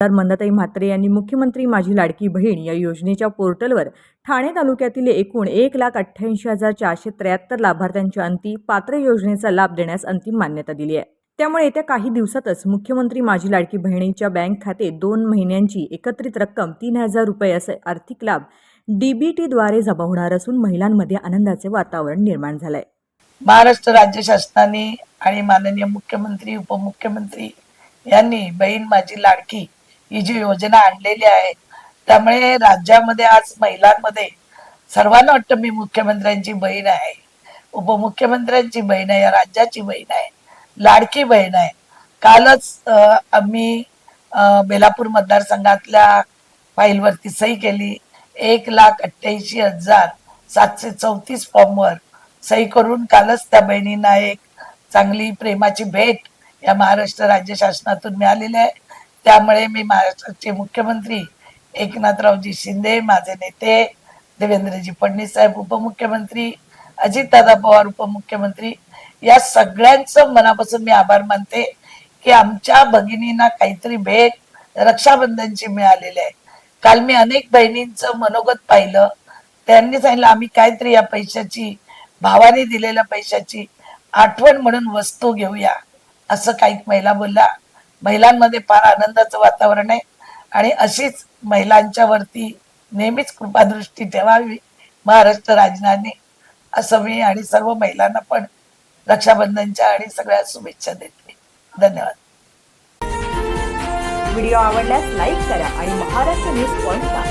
आमदार मंदाताई म्हात्रे यांनी मुख्यमंत्री माझी लाडकी बहीण या योजनेच्या पोर्टलवर ठाणे तालुक्यातील एकूण एक लाख अठ्ठ्याऐंशी हजार चारशे त्र्याहत्तर लाभार्थ्यांच्या अंती पात्र योजनेचा लाभ देण्यास अंतिम मान्यता दिली आहे. त्यामुळे येत्या काही दिवसातच मुख्यमंत्री माझी लाडकी बहिणीच्या बँक खाते दोन महिन्यांची एकत्रित रक्कम तीन हजार रुपये असे आर्थिक लाभ डीबीटीद्वारे जमा होणार असून महिलांमध्ये आनंदाचे वातावरण निर्माण झालंय. महाराष्ट्र राज्य शासनाने आणि माननीय मुख्यमंत्री उपमुख्यमंत्री यांनी बहीण माझी लाडकी ही जी योजना आणलेली आहे त्यामुळे राज्यामध्ये आज महिलांमध्ये सर्वांना वाटतं मी मुख्यमंत्र्यांची बहीण आहे. उपमुख्यमंत्र्यांची बहीण आहे या राज्याची बहीण आहे लाडकी बहीण आहे. कालच आम्ही बेलापूर मतदारसंघातल्या फाईलवरती सही केली. एक लाख अठ्ठ्याऐंशी हजार सातशे चौतीस फॉर्मवर सही करून कालच त्या बहिणींना एक चांगली प्रेमाची भेट या महाराष्ट्र राज्य शासनातून मिळालेली आहे. त्यामुळे मी महाराष्ट्राचे मुख्यमंत्री एकनाथरावजी शिंदे माझे नेते देवेंद्रजी फडणवीस साहेब उपमुख्यमंत्री अजितदादा पवार उपमुख्यमंत्री या सगळ्यांचं मनापासून मी आभार मानते की आमच्या भगिनींना काहीतरी भेट रक्षाबंधनची मिळालेली आहे. काल मी अनेक बहिणींचं मनोगत पाहिलं. त्यांनी सांगितलं आम्ही काहीतरी या पैशाची भावाने दिलेल्या पैशाची आठवण म्हणून वस्तू घेऊया. असं काही महिला बोलल्या. महिलांमध्ये फार आनंदाचं वातावरण आहे. आणि अशीच महिलांच्या वरती नेहमीच कृपादृष्टी ठेवावी महाराष्ट्र राजनाने असं मी आणि सर्व महिलांना पण रक्षाबंधनच्या आणि सगळ्या शुभेच्छा देते. धन्यवाद. व्हिडिओ आवडल्यास लाईक करा आणि महाराष्ट्र न्यूज पॉईंटला